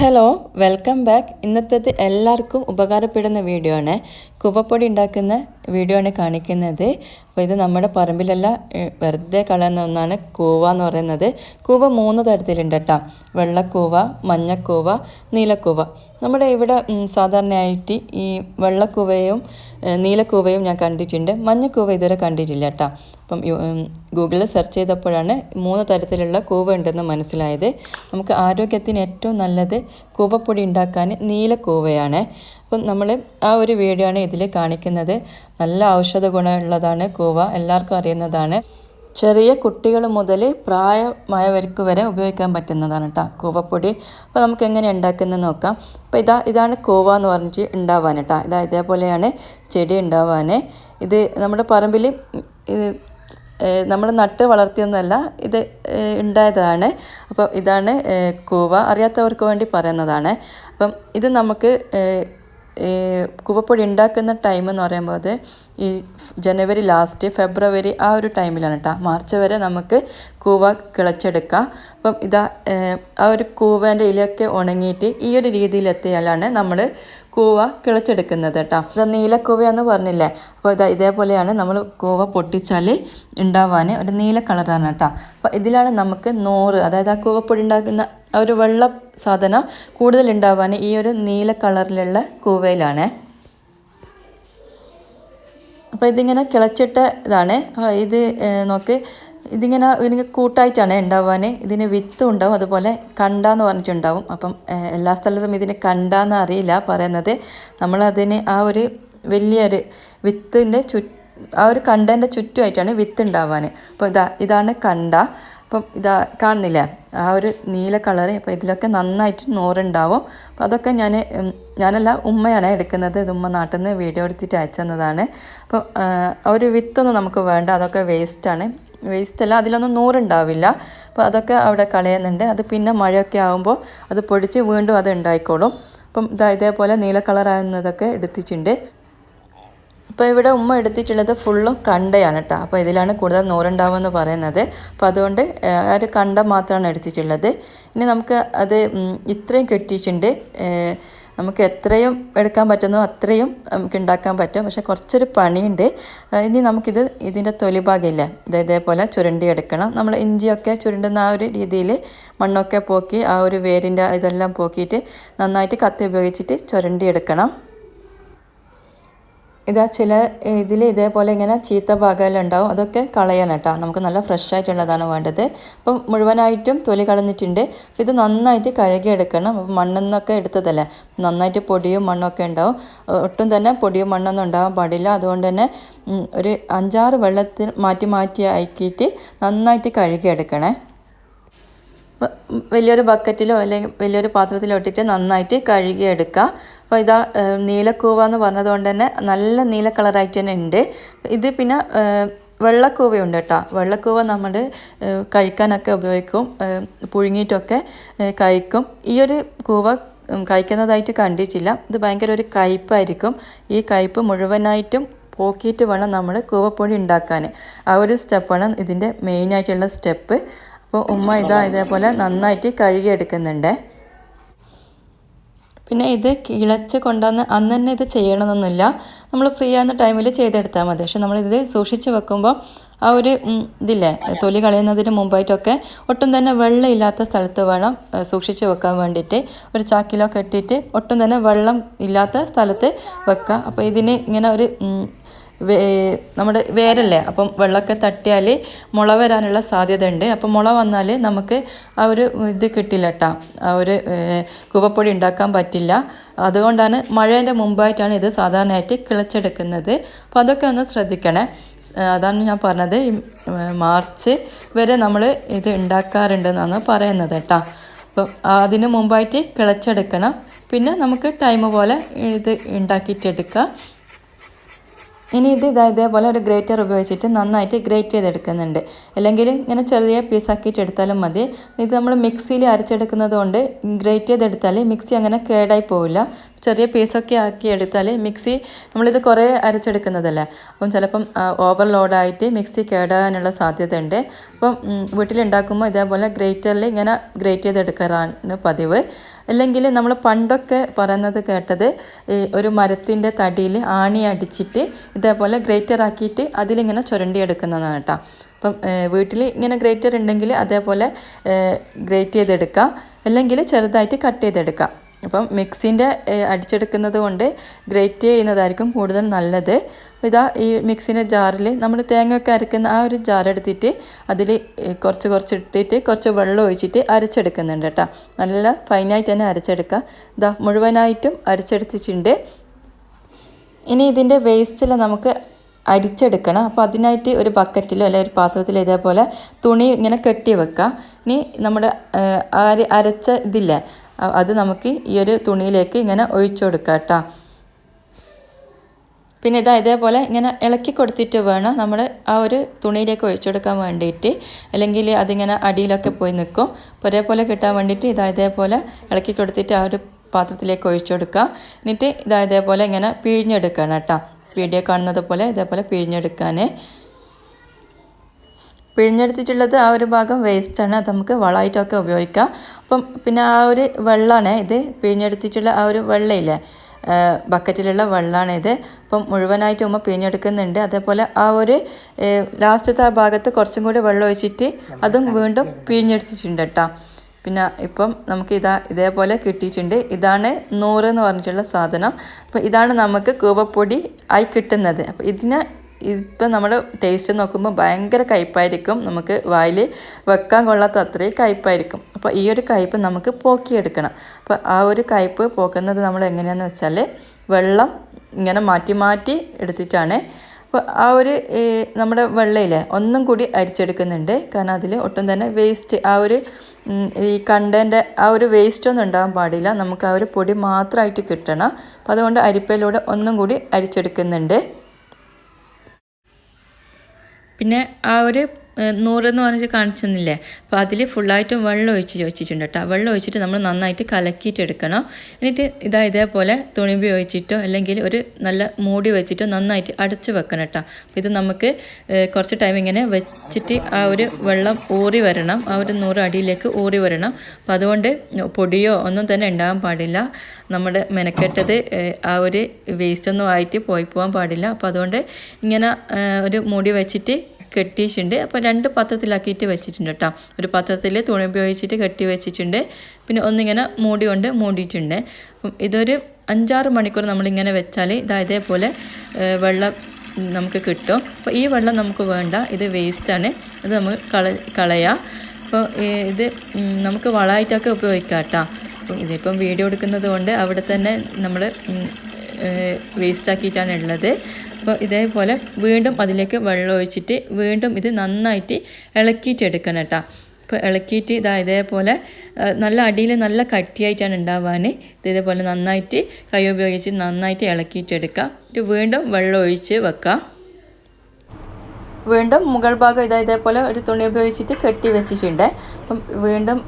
Hello welcome back. ഇന്നത്തേത് എല്ലാവർക്കും ഉപകാരപ്പെടുന്ന video ആണ് കുവപ്പൊടി ഉണ്ടാക്കുന്ന വീഡിയോ ആണ് കാണിക്കുന്നത്. അപ്പോൾ ഇത് നമ്മുടെ പറമ്പിലെല്ലാം വെറുതെ കളയുന്ന ഒന്നാണ് കൂവ എന്ന് പറയുന്നത്. കൂവ മൂന്ന് തരത്തിലുണ്ട് കേട്ടോ. വെള്ളക്കൂവ മഞ്ഞക്കൂവ നീലക്കൂവ. നമ്മുടെ ഇവിടെ സാധാരണയായിട്ട് ഈ വെള്ളക്കൂവയും നീലക്കൂവയും ഞാൻ കണ്ടിട്ടുണ്ട്. മഞ്ഞക്കൂവ ഇതുവരെ കണ്ടിട്ടില്ല കേട്ടോ. അപ്പം ഗൂഗിളിൽ സെർച്ച് ചെയ്തപ്പോഴാണ് മൂന്ന് തരത്തിലുള്ള കൂവ ഉണ്ടെന്ന് മനസ്സിലായത്. നമുക്ക് ആരോഗ്യത്തിന് ഏറ്റവും നല്ലത് കൂവപ്പൊടി ഉണ്ടാക്കാൻ നീല കൂവയാണ്. അപ്പം നമ്മൾ ആ ഒരു വീഡിയോ ആണ് ഇതിൽ കാണിക്കുന്നത്. നല്ല ഔഷധ ഗുണമുള്ളതാണ് കൂവ എല്ലാവർക്കും അറിയുന്നതാണ്. ചെറിയ കുട്ടികൾ മുതൽ പ്രായമായവർക്ക് വരെ ഉപയോഗിക്കാൻ പറ്റുന്നതാണ് കേട്ടോ കൂവപ്പൊടി. അപ്പോൾ നമുക്ക് എങ്ങനെ ഉണ്ടാക്കുന്നത് നോക്കാം. അപ്പോൾ ഇതാ ഇതാണ് കൂവ എന്ന് പറഞ്ഞിട്ട് ഉണ്ടാവാൻ കേട്ടോ. ഇതാ ഇതേപോലെയാണ് ചെടി ഉണ്ടാവാൻ. ഇത് നമ്മുടെ പറമ്പിൽ ഇത് നമ്മൾ നട്ട് വളർത്തിയൊന്നല്ല ഇത് ഉണ്ടായതാണ്. അപ്പോൾ ഇതാണ് കൂവ. അറിയാത്തവർക്ക് വേണ്ടി പറയുന്നതാണ്. അപ്പം ഇത് നമുക്ക് കൂവപ്പൊടി ഉണ്ടാക്കുന്ന ടൈം എന്ന് പറയുമ്പോൾ ഈ ജനുവരി ലാസ്റ്റ് ഫെബ്രുവരി ആ ഒരു ടൈമിലാണ് കേട്ടോ മാർച്ച് വരെ നമുക്ക് കൂവ കിളച്ചെടുക്കാം. അപ്പം ഇതാ ആ ഒരു കൂവേന്റെ ഇലയൊക്കെ ഉണങ്ങിയിട്ട് ഈ ഒരു രീതിയിലെത്തിയാലാണ് നമ്മൾ കൂവ കിളച്ചെടുക്കുന്നത് കേട്ടോ ഇത് നീലക്കൂവയെന്ന് പറഞ്ഞില്ലേ? അപ്പോൾ ഇതാ ഇതേപോലെയാണ് നമ്മൾ കൂവ പൊട്ടിച്ചാൽ ഉണ്ടാവാൻ ഒരു നീല കളറാണ് കേട്ടോ അപ്പോൾ ഇതിലാണ് നമുക്ക് നൂറ് അതായത് ആ കൂവപ്പൊടി ഉണ്ടാക്കുന്ന ഒരു വെള്ള സാധനം കൂടുതൽ ഉണ്ടാവാൻ ഈ ഒരു നീല കളറിലുള്ള കൂവയിലാണ്. അപ്പോൾ ഇതിങ്ങനെ കിളച്ചിട്ട ഇതാണ്. ഇത് നോക്ക്. ഇതിങ്ങനെ ഇതിന് കൂട്ടായിട്ടാണ് ഉണ്ടാവാൻ ഇതിന് വിത്തും ഉണ്ടാവും. അതുപോലെ കണ്ട എന്ന് പറഞ്ഞിട്ടുണ്ടാവും. അപ്പം എല്ലാ സ്ഥലത്തും ഇതിന് കണ്ട എന്ന് അറിയില്ല പറയുന്നത്. നമ്മളതിന് ആ ഒരു വലിയൊരു വിത്തിന്റെ ചു ആ ഒരു കണ്ടന്റെ ചുറ്റുമായിട്ടാണ് വിത്ത് ഉണ്ടാവാൻ അപ്പോൾ ഇതാ ഇതാണ് കണ്ട. അപ്പം ഇതാ കാണുന്നില്ലേ? ആ ഒരു നീല കളർ അപ്പോൾ ഇതിലൊക്കെ നന്നായിട്ട് നൂറുണ്ടാവും. അപ്പോൾ അതൊക്കെ ഞാൻ ഞാനല്ല ഉമ്മയാണ് എടുക്കുന്നത്. ഇത് ഉമ്മ നാട്ടിൽ നിന്ന് വീഡിയോ എടുത്തിട്ട് അയച്ചെന്നതാണ്. അപ്പോൾ അപ്പം ഒരു വിത്തൊന്നും നമുക്ക് വേണ്ട. അതൊക്കെ വേസ്റ്റാണ്. വേസ്റ്റ് അല്ല അതിലൊന്നും നൂറുണ്ടാവില്ല. അപ്പോൾ അതൊക്കെ അവിടെ കളയുന്നുണ്ട്. അത് പിന്നെ മഴയൊക്കെ ആകുമ്പോൾ അത് പൊടിച്ച് വീണ്ടും അത് ഉണ്ടായിക്കോളും. അപ്പം ഇതാ ഇതേപോലെ നീല കളറാകുന്നതൊക്കെ എടുത്തിട്ടുണ്ട്. അപ്പോൾ ഇവിടെ ഉമ്മ എടുത്തിട്ടുള്ളത് ഫുള്ളും കണ്ടയാണ് കേട്ടോ അപ്പോൾ ഇതിലാണ് കൂടുതൽ നൂറുണ്ടാവുമെന്ന് പറയുന്നത്. അപ്പോൾ അതുകൊണ്ട് ആ, ഒരു കണ്ട മാത്രമാണ് എടുത്തിട്ടുള്ളത്. ഇനി നമുക്ക് അത് ഇത്രയും കെട്ടിയിട്ടുണ്ട്. നമുക്ക് എത്രയും എടുക്കാൻ പറ്റുന്നോ അത്രയും നമുക്ക് ഉണ്ടാക്കാൻ പറ്റും. പക്ഷേ കുറച്ചൊരു പണിയുണ്ട്. ഇനി നമുക്കിത് ഇതിന്റെ തൊലിഭാഗമില്ല ഇത് ഇതേപോലെ ചുരണ്ടി എടുക്കണം. നമ്മൾ ഇഞ്ചിയൊക്കെ ചുരുണ്ടുന്ന ആ ഒരു രീതിയിൽ മണ്ണൊക്കെ പോക്കി ആ ഒരു വേരിന്റെ ഇതെല്ലാം പോക്കിയിട്ട് നന്നായിട്ട് കത്തി ഉപയോഗിച്ചിട്ട് ചുരണ്ടി എടുക്കണം. ഇതാ ചില ഇതിൽ ഇതേപോലെ ഇങ്ങനെ ചീത്ത ഭാഗമെല്ലാം അതൊക്കെ കളയണം കേട്ടോ. നമുക്ക് നല്ല ഫ്രഷ് ആയിട്ടുള്ളതാണ് വേണ്ടത്. അപ്പം മുഴുവനായിട്ടും തൊലി കളഞ്ഞിട്ടുണ്ട്. ഇത് നന്നായിട്ട് കഴുകിയെടുക്കണം. അപ്പം മണ്ണിൽ നിന്നൊക്കെ എടുത്തതല്ലേ? നന്നായിട്ട് പൊടിയും മണ്ണൊക്കെ ഉണ്ടാവും. ഒട്ടും തന്നെ പൊടിയും മണ്ണൊന്നും ഉണ്ടാവാൻ പാടില്ല. അതുകൊണ്ട് തന്നെ ഒരു അഞ്ചാറ് വെള്ളത്തിൽ മാറ്റി മാറ്റി ആക്കിയിട്ട് നന്നായിട്ട് കഴുകിയെടുക്കണേ. വലിയൊരു ബക്കറ്റിലോ അല്ലെങ്കിൽ വലിയൊരു പാത്രത്തിലോ ഇട്ടിട്ട് നന്നായിട്ട് കഴുകിയെടുക്കുക അപ്പോൾ ഇതാ നീലക്കൂവ എന്ന് പറഞ്ഞതുകൊണ്ട് തന്നെ നല്ല നീല കളറായിട്ട് തന്നെ ഉണ്ട്. ഇത് പിന്നെ വെള്ളക്കൂവയുണ്ട് കേട്ടോ. വെള്ളക്കൂവ നമ്മൾ കഴിക്കാനൊക്കെ ഉപയോഗിക്കും പുഴുങ്ങിയിട്ടൊക്കെ കഴിക്കും. ഈ ഒരു കൂവ കഴിക്കുന്നതായിട്ട് കണ്ടിട്ടില്ല. ഇത് ഭയങ്കര ഒരു കയ്പ്പായിരിക്കും ഈ കയ്പ്പ് മുഴുവനായിട്ടും പോക്കിയിട്ട് വേണം നമ്മൾ കൂവപ്പൊടി ഉണ്ടാക്കാൻ. ആ ഒരു സ്റ്റെപ്പാണ് ഇതിന്റെ മെയിനായിട്ടുള്ള സ്റ്റെപ്പ്. അപ്പോൾ ഉമ്മ ഇതാ ഇതേപോലെ നന്നായിട്ട് കഴുകിയെടുക്കുന്നുണ്ട്. പിന്നെ ഇത് കിളച്ച് കൊണ്ടുവന്ന് അന്ന് തന്നെ ഇത് ചെയ്യണമെന്നൊന്നുമില്ല. നമ്മൾ ഫ്രീ ആകുന്ന ടൈമിൽ ചെയ്തെടുത്താൽ മതി. പക്ഷെ നമ്മളിത് സൂക്ഷിച്ച് വെക്കുമ്പോൾ ആ ഒരു ഇതില്ലേ തൊലി കളയുന്നതിന് മുമ്പായിട്ടൊക്കെ ഒട്ടും തന്നെ വെള്ളമില്ലാത്ത സ്ഥലത്ത് വേണം സൂക്ഷിച്ച് വെക്കാൻ വേണ്ടിയിട്ട്. ഒരു ചാക്കിലോ കെട്ടിയിട്ട് ഒട്ടും തന്നെ വെള്ളം ഇല്ലാത്ത സ്ഥലത്ത് വെക്കുക അപ്പോൾ ഇതിന് ഇങ്ങനെ ഒരു നമ്മുടെ വേരല്ലേ? അപ്പം വെള്ളമൊക്കെ തട്ടിയാൽ മുള വരാനുള്ള സാധ്യത ഉണ്ട് അപ്പം മുള വന്നാൽ നമുക്ക് ആ ഒരു ഇത് കിട്ടില്ല കേട്ടോ ആ ഒരു കുവപ്പൊടി ഉണ്ടാക്കാൻ പറ്റില്ല. അതുകൊണ്ടാണ് മഴേന്റെ മുമ്പായിട്ടാണ് ഇത് സാധാരണയായിട്ട് കിളച്ചെടുക്കുന്നത്. അപ്പോൾ അതൊക്കെ ഒന്ന് ശ്രദ്ധിക്കണേ. അതാണ് ഞാൻ പറഞ്ഞത്. മാർച്ച് വരെ നമ്മൾ ഇത് ഉണ്ടാക്കാറുണ്ടെന്നാണ് പറയുന്നത് കേട്ടോ. അപ്പം അതിന് മുമ്പായിട്ട് കിളച്ചെടുക്കണം. പിന്നെ നമുക്ക് ടൈം പോലെ ഇത് ഉണ്ടാക്കിയിട്ടെടുക്കാം. ഇനി ഇത് ഇതാ ഇതേപോലെ ഒരു ഗ്രേറ്റർ ഉപയോഗിച്ചിട്ട് നന്നായിട്ട് ഗ്രേറ്റ് ചെയ്തെടുക്കുന്നുണ്ട്. അല്ലെങ്കിൽ ഇങ്ങനെ ചെറിയ പീസാക്കിയിട്ട് എടുത്താലും മതി. ഇത് നമ്മൾ മിക്സിയിൽ അരച്ചെടുക്കുന്നത് കൊണ്ട് ഗ്രേറ്റ് ചെയ്തെടുത്താൽ മിക്സി അങ്ങനെ കേടായി പോവില്ല. ചെറിയ പീസൊക്കെ ആക്കി എടുത്താൽ മിക്സി നമ്മളിത് കുറേ അരച്ചെടുക്കുന്നതല്ലേ? അപ്പം ചിലപ്പം ഓവർലോഡായിട്ട് മിക്സി കേടാനുള്ള സാധ്യതയുണ്ട്. അപ്പം വീട്ടിലുണ്ടാക്കുമ്പോൾ ഇതേപോലെ ഗ്രേറ്ററിൽ ഇങ്ങനെ ഗ്രേറ്റ് ചെയ്തെടുക്കാറാണ് പതിവ്. അല്ലെങ്കിൽ നമ്മൾ പണ്ടൊക്കെ പറയുന്നത് കേട്ടത് ഒരു മരത്തിന്റെ തടിയിൽ ആണി അടിച്ചിട്ട് ഇതേപോലെ ഗ്രേറ്റർ ആക്കിയിട്ട് അതിലിങ്ങനെ ചുരണ്ടിയെടുക്കുന്നതാണ് കേട്ടോ. അപ്പം വീട്ടിൽ ഇങ്ങനെ ഗ്രേറ്റർ ഉണ്ടെങ്കിൽ അതേപോലെ ഗ്രേറ്റ് ചെയ്തെടുക്കാം. അല്ലെങ്കിൽ ചെറുതായിട്ട് കട്ട് ചെയ്തെടുക്കാം. അപ്പം മിക്സിന്റെ അടിച്ചെടുക്കുന്നത് കൊണ്ട് ഗ്രേറ്റ് ചെയ്യുന്നതായിരിക്കും കൂടുതൽ നല്ലത്. ഇതാ ഈ മിക്സിന്റെ ജാറിൽ നമ്മൾ തേങ്ങയൊക്കെ അരക്കുന്ന ആ ഒരു ജാർ എടുത്തിട്ട് അതിൽ കുറച്ച് കുറച്ച് ഇട്ടിട്ട് കുറച്ച് വെള്ളം ഒഴിച്ചിട്ട് അരച്ചെടുക്കുന്നുണ്ട് കേട്ടോ. നല്ല ഫൈനായിട്ട് തന്നെ അരച്ചെടുക്കുക ഇതാ മുഴുവനായിട്ടും അരച്ചെടുത്തിട്ടുണ്ട്. ഇനി ഇതിന്റെ വേസ്റ്റിൽ നമുക്ക് അരിച്ചെടുക്കണം. അപ്പോൾ അതിനായിട്ട് ഒരു ബക്കറ്റിലോ അല്ലെങ്കിൽ ഒരു പാത്രത്തിലോ ഇതേപോലെ തുണി ഇങ്ങനെ കെട്ടി വെക്കാം. ഇനി നമ്മുടെ അരച്ച ഇതില്ലേ അത് നമുക്ക് ഈ ഒരു തുണിയിലേക്ക് ഇങ്ങനെ ഒഴിച്ചു കൊടുക്കാം കേട്ടോ. പിന്നെ ഇതാ ഇതേപോലെ ഇങ്ങനെ ഇളക്കി കൊടുത്തിട്ട് വേണം നമ്മൾ ആ ഒരു തുണിയിലേക്ക് ഒഴിച്ചു കൊടുക്കാൻ വേണ്ടിയിട്ട്. അല്ലെങ്കിൽ അതിങ്ങനെ അടിയിലൊക്കെ പോയി നിൽക്കും. ഒരേപോലെ കിട്ടാൻ വേണ്ടിയിട്ട് ഇതാ ഇതേപോലെ ഇളക്കി കൊടുത്തിട്ട് ആ ഒരു പാത്രത്തിലേക്ക് ഒഴിച്ചു കൊടുക്കുക എന്നിട്ട് ഇതാ ഇതേപോലെ ഇങ്ങനെ പിഴിഞ്ഞെടുക്കണം കേട്ടോ. വീഡിയോ കാണുന്നത് പോലെ ഇതേപോലെ പിഴിഞ്ഞെടുക്കാൻ പിഴിഞ്ഞെടുത്തിട്ടുള്ളത് ആ ഒരു ഭാഗം വേസ്റ്റാണ് അത് നമുക്ക് വളമായിട്ടൊക്കെ ഉപയോഗിക്കാം. അപ്പം പിന്നെ ആ ഒരു വെള്ളമാണ് ഇത്. പിഴിഞ്ഞെടുത്തിട്ടുള്ള ആ ഒരു വെള്ളയില്ലേ? ബക്കറ്റിലുള്ള വെള്ളമാണ് ഇത്. അപ്പം മുഴുവനായിട്ട് ഉമ്മ പിഴിഞ്ഞെടുക്കുന്നുണ്ട്. അതേപോലെ ആ ഒരു ലാസ്റ്റത്തെ ആ ഭാഗത്ത് കുറച്ചും കൂടി വെള്ളം ഒഴിച്ചിട്ട് അതും വീണ്ടും പിഴിഞ്ഞെടുത്തിട്ടുണ്ട് കേട്ടോ പിന്നെ ഇപ്പം നമുക്ക് ഇതാ ഇതേപോലെ കിട്ടിയിട്ടുണ്ട്. ഇതാണ് നൂറ് എന്ന് പറഞ്ഞിട്ടുള്ള സാധനം. അപ്പോൾ ഇതാണ് നമുക്ക് കൂവപ്പൊടി ആയി കിട്ടുന്നത്. അപ്പോൾ ഇതിന് ഇപ്പം നമ്മൾ ടേസ്റ്റ് നോക്കുമ്പോൾ ഭയങ്കര കയ്പ്പായിരിക്കും നമുക്ക് വായിൽ വെക്കാൻ കൊള്ളാത്ത അത്രയും കയ്പ്പായിരിക്കും അപ്പോൾ ഈ ഒരു കയ്പ്പ് നമുക്ക് പോക്കിയെടുക്കണം. അപ്പോൾ ആ ഒരു കയ്പ്പ് പോക്കുന്നത് നമ്മൾ എങ്ങനെയാണെന്ന് വെച്ചാൽ വെള്ളം ഇങ്ങനെ മാറ്റി മാറ്റി എടുത്തിട്ടാണ്. അപ്പോൾ ആ ഒരു നമ്മുടെ വെള്ളയിലെ ഒന്നും കൂടി അരിച്ചെടുക്കുന്നുണ്ട്. കാരണം അതിൽ ഒട്ടും തന്നെ വേസ്റ്റ് ആ ഒരു ഈ കണ്ടന്റെ ആ ഒരു വേസ്റ്റ് ഒന്നും ഉണ്ടാകാൻ പാടില്ല. നമുക്ക് ആ ഒരു പൊടി മാത്രമായിട്ട് കിട്ടണം. അപ്പോൾ അതുകൊണ്ട് അരിപ്പയിലൂടെ ഒന്നും കൂടി അരിച്ചെടുക്കുന്നുണ്ട്. പിന്നെ ആ ഒരു നൂറെന്ന് പറഞ്ഞിട്ട് കാണിച്ചെന്നില്ലേ? അപ്പോൾ അതിൽ ഫുള്ളായിട്ടും വെള്ളം ഒഴിച്ച് വെച്ചിട്ടുണ്ട് കേട്ടോ. വെള്ളം ഒഴിച്ചിട്ട് നമ്മൾ നന്നായിട്ട് കലക്കിയിട്ട് എടുക്കണം എന്നിട്ട് ഇതാ ഇതേപോലെ തുണി ഉപയോഗിച്ചിട്ടോ അല്ലെങ്കിൽ ഒരു നല്ല മൂടി വെച്ചിട്ടോ നന്നായിട്ട് അടച്ച് വെക്കണം കേട്ടോ. അപ്പോൾ ഇത് നമുക്ക് കുറച്ച് ടൈം ഇങ്ങനെ വെച്ചിട്ട് ആ ഒരു വെള്ളം ഊറി വരണം. ആ ഒരു നൂറ് അടിയിലേക്ക് ഊറി വരണം. അപ്പോൾ അതുകൊണ്ട് പൊടിയോ ഒന്നും തന്നെ ഉണ്ടാകാൻ പാടില്ല. നമ്മുടെ മെനക്കെട്ടത് ആ ഒരു വേസ്റ്റൊന്നും ആയിട്ട് പോയി പോകാൻ പാടില്ല. അപ്പോൾ അതുകൊണ്ട് ഇങ്ങനെ ഒരു മൂടി വെച്ചിട്ട് കെട്ടിയിട്ടുണ്ട്. അപ്പോൾ രണ്ട് പാത്രത്തിലാക്കിയിട്ട് വെച്ചിട്ടുണ്ട് കേട്ടോ. ഒരു പാത്രത്തിൽ തുണി ഉപയോഗിച്ചിട്ട് കെട്ടി വെച്ചിട്ടുണ്ട്. പിന്നെ ഒന്നിങ്ങനെ മൂടി കൊണ്ട് മൂടിയിട്ടുണ്ട്. അപ്പം ഇതൊരു അഞ്ചാറ് മണിക്കൂർ നമ്മളിങ്ങനെ വെച്ചാൽ ഇതാ ഇതേപോലെ വെള്ളം നമുക്ക് കിട്ടും. അപ്പോൾ ഈ വെള്ളം നമുക്ക് വേണ്ട. ഇത് വേസ്റ്റാണ്. ഇത് നമുക്ക് കള കളയാം. അപ്പോൾ ഇത് നമുക്ക് വളമായിട്ടൊക്കെ ഉപയോഗിക്കാം കേട്ടോ. ഇതിപ്പം വീഡിയോ എടുക്കുന്നത് കൊണ്ട് അവിടെ തന്നെ നമ്മൾ വേസ്റ്റാക്കിയിട്ടാണ് ഉള്ളത്. അപ്പോൾ ഇതേപോലെ വീണ്ടും അതിലേക്ക് വെള്ളം ഒഴിച്ചിട്ട് വീണ്ടും ഇത് നന്നായിട്ട് ഇളക്കിയിട്ട് എടുക്കണം കേട്ടോ. അപ്പോൾ ഇളക്കിയിട്ട് ഇതാ ഇതേപോലെ നല്ല അടിയിൽ നല്ല കട്ടിയായിട്ടാണ് ഉണ്ടാവാൻ. ഇത് ഇതേപോലെ നന്നായിട്ട് കൈ ഉപയോഗിച്ച് നന്നായിട്ട് ഇളക്കിയിട്ട് എടുക്കുക എന്നിട്ട് വീണ്ടും വെള്ളം ഒഴിച്ച് വെക്കാം. വീണ്ടും മുകൾ ഭാഗം ഇതാ ഇതേപോലെ ഒരു തുണി ഉപയോഗിച്ചിട്ട് കെട്ടി വെച്ചിട്ടുണ്ട്. അപ്പം വീണ്ടും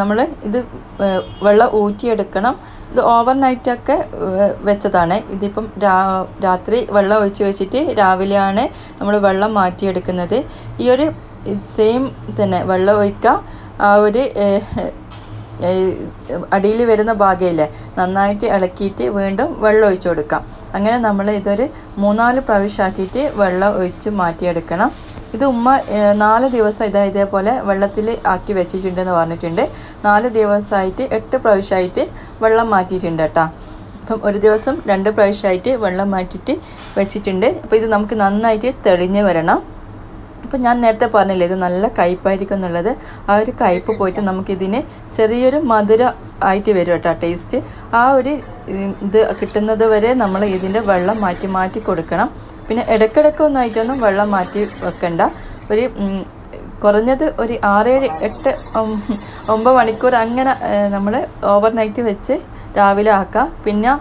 നമ്മൾ ഇത് വെള്ളം ഊറ്റിയെടുക്കണം. ഇത് ഓവർ നൈറ്റൊക്കെ വെച്ചതാണ്. ഇതിപ്പം രാ രാത്രി വെള്ളം ഒഴിച്ച് വെച്ചിട്ട് രാവിലെയാണ് നമ്മൾ വെള്ളം മാറ്റിയെടുക്കുന്നത്. ഈ ഒരു സെയിം തന്നെ വെള്ളം ഒഴിക്കുക ആ ഒരു അടിയിൽ വരുന്ന ഭാഗമില്ലേ നന്നായിട്ട് ഇളക്കിയിട്ട് വീണ്ടും വെള്ളം ഒഴിച്ചു കൊടുക്കാം. അങ്ങനെ നമ്മൾ ഇതൊരു മൂന്നാൽ പ്രാവശ്യമാക്കിയിട്ട് വെള്ളം ഒഴിച്ച് മാറ്റിയെടുക്കണം. ഇത് ഉമ്മ നാല് ദിവസം ഇതാ ഇതേപോലെ വെള്ളത്തിൽ ആക്കി വെച്ചിട്ടുണ്ടെന്ന് പറഞ്ഞിട്ടുണ്ട്. നാല് ദിവസമായിട്ട് എട്ട് പ്രാവശ്യമായിട്ട് വെള്ളം മാറ്റിയിട്ടുണ്ട് കേട്ടോ. അപ്പം ഒരു ദിവസം രണ്ട് പ്രാവശ്യമായിട്ട് വെള്ളം മാറ്റിയിട്ട് വെച്ചിട്ടുണ്ട്. അപ്പോൾ ഇത് നമുക്ക് നന്നായിട്ട് തെളിഞ്ഞ് വരണം. ഇപ്പം ഞാൻ നേരത്തെ പറഞ്ഞില്ലേ ഇത് നല്ല കയ്പായിരിക്കും എന്നുള്ളത്. ആ ഒരു കയ്പ് പോയിട്ട് നമുക്കിതിന് ചെറിയൊരു മധുര ആയിട്ട് വരും കേട്ടോ ടേസ്റ്റ് ആ ഒരു ഇത് കിട്ടുന്നത് വരെ നമ്മൾ ഇതിന്റെ വെള്ളം മാറ്റി മാറ്റി കൊടുക്കണം. പിന്നെ ഇടയ്ക്കിടയ്ക്ക് ഒന്നായിട്ടൊന്നും വെള്ളം മാറ്റി വെക്കണ്ട. ഒരു കുറഞ്ഞത് ഒരു ആറേഴ് എട്ട് ഒമ്പത് മണിക്കൂർ അങ്ങനെ നമ്മൾ ഓവർനൈറ്റ് വെച്ച് രാവിലെ ആക്കാം. പിന്നെ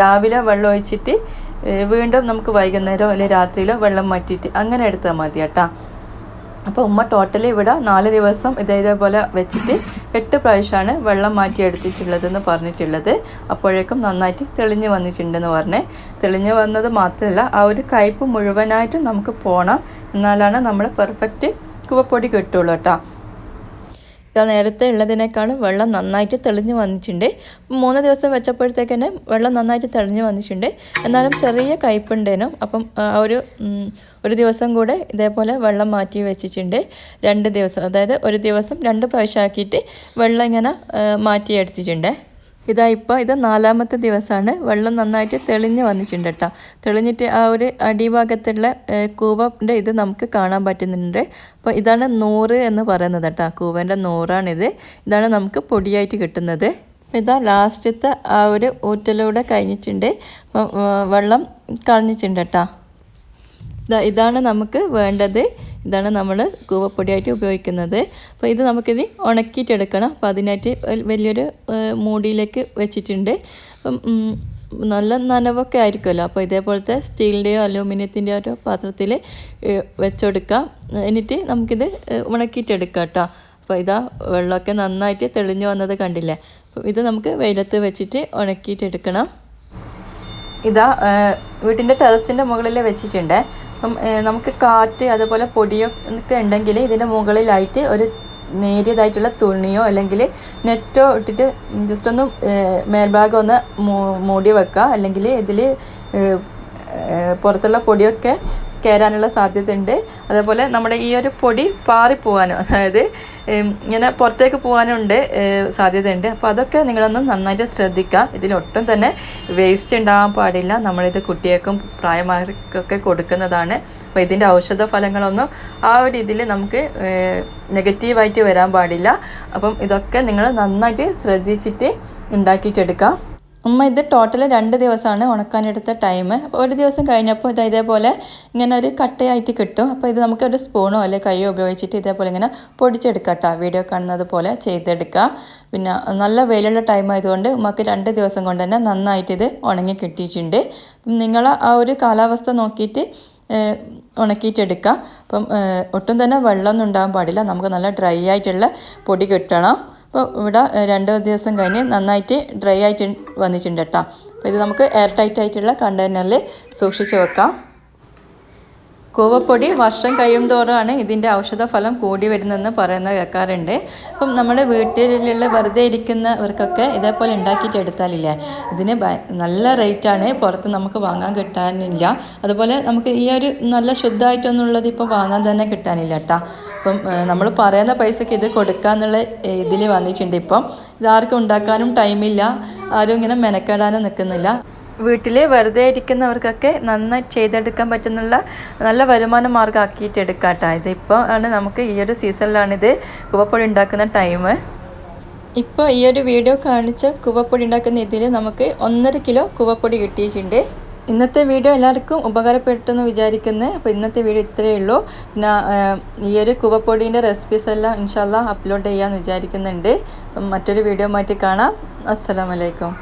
രാവിലെ വെള്ളം ഒഴിച്ചിട്ട് വീണ്ടും നമുക്ക് വൈകുന്നേരം അല്ലെങ്കിൽ രാത്രിയിലോ വെള്ളം മാറ്റിയിട്ട് അങ്ങനെ എടുത്താൽ മതി കേട്ടോ. അപ്പോൾ ഉമ്മ ടോട്ടലി ഇവിടെ നാല് ദിവസം ഇതേ ഇതേപോലെ വെച്ചിട്ട് എട്ട് പ്രാവശ്യമാണ് വെള്ളം മാറ്റി എടുത്തിട്ടുള്ളതെന്ന് പറഞ്ഞിട്ടുള്ളത്. അപ്പോഴേക്കും നന്നായിട്ട് തെളിഞ്ഞ് വന്നിട്ടുണ്ടെന്ന് പറഞ്ഞേ. തെളിഞ്ഞ് വന്നത് മാത്രമല്ല ആ ഒരു കയ്പ് മുഴുവനായിട്ടും നമുക്ക് പോകണം എന്നാലാണ് നമ്മൾ പെർഫെക്റ്റ് കുവപ്പൊടി കിട്ടുള്ളൂ കേട്ടോ. ഇത് നേരത്തെ ഉള്ളതിനേക്കാളും വെള്ളം നന്നായിട്ട് തെളിഞ്ഞ് വന്നിട്ടുണ്ട്. മൂന്ന് ദിവസം വെച്ചപ്പോഴത്തേക്ക് തന്നെ വെള്ളം നന്നായിട്ട് തെളിഞ്ഞ് വന്നിട്ടുണ്ട്. എന്നാലും ചെറിയ കയ്പുണ്ടേനും. അപ്പം ഒരു ഒരു ദിവസം കൂടെ ഇതേപോലെ വെള്ളം മാറ്റി വെച്ചിട്ടുണ്ട്. രണ്ട് ദിവസം അതായത് ഒരു ദിവസം രണ്ട് പ്രാവശ്യമാക്കിയിട്ട് വെള്ളം ഇങ്ങനെ മാറ്റി അടിച്ചിട്ടുണ്ട് ഇതാ ഇപ്പോൾ ഇത് നാലാമത്തെ ദിവസമാണ്. വെള്ളം നന്നായിട്ട് തെളിഞ്ഞ് വന്നിട്ടുണ്ട് കേട്ടോ. തെളിഞ്ഞിട്ട് ആ ഒരു അടിഭാഗത്തുള്ള കൂവന്റെ ഇത് നമുക്ക് കാണാൻ പറ്റുന്നുണ്ട്. അപ്പോൾ ഇതാണ് നൂറ് എന്ന് പറയുന്നത് കേട്ടോ. കൂവന്റെ നൂറാണിത്. ഇതാണ് നമുക്ക് പൊടിയായിട്ട് കിട്ടുന്നത്. ഇതാ ലാസ്റ്റത്തെ ആ ഒരു ഊറ്റലൂടെ കഴിഞ്ഞിട്ടുണ്ട്. വെള്ളം കളഞ്ഞിട്ടുണ്ട് കേട്ടോ. ഇതാ ഇതാണ് നമുക്ക് വേണ്ടത്. ഇതാണ് നമ്മൾ കൂവപ്പൊടിയായിട്ട് ഉപയോഗിക്കുന്നത്. അപ്പോൾ ഇത് നമുക്കിത് ഉണക്കിയിട്ടെടുക്കണം. അപ്പോൾ അതിനായിട്ട് വലിയൊരു മൂടിയിലേക്ക് വെച്ചിട്ടുണ്ട്. അപ്പം നല്ല നനവൊക്കെ ആയിരിക്കുമല്ലോ. അപ്പോൾ ഇതേപോലത്തെ സ്റ്റീലിന്റെയോ അലൂമിനിയത്തിന്റെയോ ഒരു പാത്രത്തിൽ വെച്ചെടുക്കാം. എന്നിട്ട് നമുക്കിത് ഉണക്കിയിട്ടെടുക്കാം കേട്ടോ. അപ്പോൾ ഇതാ വെള്ളമൊക്കെ നന്നായിട്ട് തെളിഞ്ഞു വന്നത് കണ്ടില്ലേ? അപ്പോൾ ഇത് നമുക്ക് വെയിലത്ത് വെച്ചിട്ട് ഉണക്കിയിട്ടെടുക്കണം. ഇതാ വീട്ടിന്റെ ടെറസിന്റെ മുകളിൽ വെച്ചിട്ടുണ്ട്. അപ്പം നമുക്ക് കാറ്റ് അതുപോലെ പൊടിയോ ഒക്കെ ഉണ്ടെങ്കിൽ ഇതിന്റെ മുകളിലായിട്ട് ഒരു നേരിയതായിട്ടുള്ള തുണിയോ അല്ലെങ്കിൽ നെറ്റോ ഇട്ടിട്ട് ജസ്റ്റ് ഒന്ന് മേൽഭാഗം ഒന്ന് മൂടി വെക്കുക. അല്ലെങ്കിൽ ഇതിൽ പുറത്തുള്ള പൊടിയൊക്കെ കയറാനുള്ള സാധ്യത ഉണ്ട് അതേപോലെ നമ്മുടെ ഈ ഒരു പൊടി പാറിപ്പോവാനും അതായത് ഇങ്ങനെ പുറത്തേക്ക് പോകാനുണ്ട് സാധ്യതയുണ്ട്. അപ്പോൾ അതൊക്കെ നിങ്ങളൊന്ന് നന്നായിട്ട് ശ്രദ്ധിക്കുക. ഇതിലൊട്ടും തന്നെ വേസ്റ്റ് ഉണ്ടാകാൻ പാടില്ല. നമ്മളിത് കുട്ടികൾക്കും പ്രായമാർക്കൊക്കെ കൊടുക്കുന്നതാണ്. അപ്പോൾ ഇതിന്റെ ഔഷധ ഫലങ്ങളൊന്നും ആ ഒരു ഇതിൽ നമുക്ക് നെഗറ്റീവായിട്ട് വരാൻ പാടില്ല. അപ്പം ഇതൊക്കെ നിങ്ങൾ നന്നായിട്ട് ശ്രദ്ധിച്ചിട്ട് ഉണ്ടാക്കിയിട്ടെടുക്കാം. ഉമ്മ ഇത് ടോട്ടൽ രണ്ട് ദിവസമാണ് ഉണക്കാനെടുത്ത ടൈം ഒരു ദിവസം കഴിഞ്ഞപ്പോൾ ഇത് ഇതേപോലെ ഇങ്ങനെ ഒരു കട്ടയായിട്ട് കിട്ടും. അപ്പോൾ ഇത് നമുക്ക് ഒരു സ്പൂണോ അല്ലെങ്കിൽ കൈയോ ഉപയോഗിച്ചിട്ട് ഇതേപോലെ ഇങ്ങനെ പൊടിച്ചെടുക്കാം കേട്ടോ വീഡിയോ കാണുന്നത് പോലെ ചെയ്തെടുക്കുക പിന്നെ നല്ല വെയിലുള്ള ടൈം ആയതുകൊണ്ട് ഉമ്മക്ക് രണ്ട് ദിവസം കൊണ്ട് തന്നെ നന്നായിട്ട് ഇത് ഉണങ്ങി കിട്ടിയിട്ടുണ്ട്. നിങ്ങൾ ആ ഒരു കാലാവസ്ഥ നോക്കിയിട്ട് ഉണക്കിയിട്ടെടുക്കുക അപ്പം ഒട്ടും തന്നെ വെള്ളമൊന്നും ഉണ്ടാകാൻ പാടില്ല. നമുക്ക് നല്ല ഡ്രൈ ആയിട്ടുള്ള പൊടി കിട്ടണം. അപ്പോൾ ഇവിടെ രണ്ട് ദിവസം കഴിഞ്ഞ് നന്നായിട്ട് ഡ്രൈ ആയിട്ട് വന്നിട്ടുണ്ട് കേട്ടോ. അപ്പോൾ ഇത് നമുക്ക് എയർ ടൈറ്റ് ആയിട്ടുള്ള കണ്ടെയ്നറിൽ സൂക്ഷിച്ച് വെക്കാം. കൂവപ്പൊടി വർഷം കഴിയും തോറാണ് ഇതിന്റെ ഔഷധഫലം കൂടി വരുന്നതെന്ന് പറയുന്നത് കേൾക്കാറുണ്ട്. അപ്പം നമ്മുടെ വീട്ടിലുള്ള വെറുതെ ഇരിക്കുന്നവർക്കൊക്കെ ഇതേപോലെ ഉണ്ടാക്കിയിട്ട് എടുത്താലില്ലേ? ഇതിന് നല്ല റേറ്റാണ്. പുറത്ത് നമുക്ക് വാങ്ങാൻ കിട്ടാനില്ല. അതുപോലെ നമുക്ക് ഈ ഒരു നല്ല ശുദ്ധമായിട്ടൊന്നുള്ളത് ഇപ്പോൾ വാങ്ങാൻ തന്നെ കിട്ടാനില്ല കേട്ടോ. അപ്പം നമ്മൾ പറയുന്ന പൈസക്ക് ഇത് കൊടുക്കാന്നുള്ള ഇതിൽ വന്നിട്ടുണ്ട് ഇപ്പം. ഇതാർക്കും ഉണ്ടാക്കാനും ടൈമില്ല. ആരും ഇങ്ങനെ മെനക്കെടാനും നിൽക്കുന്നില്ല വീട്ടിൽ വെറുതെ ഇരിക്കുന്നവർക്കൊക്കെ നന്നായി ചെയ്തെടുക്കാൻ പറ്റുന്നുള്ള നല്ല വരുമാന മാർഗം ആക്കിയിട്ട് എടുക്കാം കേട്ടോ ഇതിപ്പോൾ ആണ് നമുക്ക് ഈ ഒരു സീസണിലാണിത് കുവപ്പൊടി ഉണ്ടാക്കുന്ന ടൈം ഇപ്പോൾ ഈ ഒരു വീഡിയോ കാണിച്ച കുവപ്പൊടി ഉണ്ടാക്കുന്ന ഇതിൽ നമുക്ക് ഒന്നര കിലോ കുവപ്പൊടി കിട്ടിയിട്ടുണ്ട്. ഇന്നത്തെ വീഡിയോ എല്ലാവർക്കും ഉപകാരപ്പെട്ടെന്ന് വിചാരിക്കുന്നത് അപ്പോൾ ഇന്നത്തെ വീഡിയോ ഇത്രയേ ഉള്ളൂ. പിന്നെ ഈ ഒരു കുവപ്പൊടീന്റെ റെസിപ്പീസ് എല്ലാം ഇൻഷാല്ല അപ്ലോഡ് ചെയ്യാമെന്ന് വിചാരിക്കുന്നുണ്ട്. മറ്റൊരു വീഡിയോ മാറ്റി കാണാം. അസ്സലാമലൈക്കും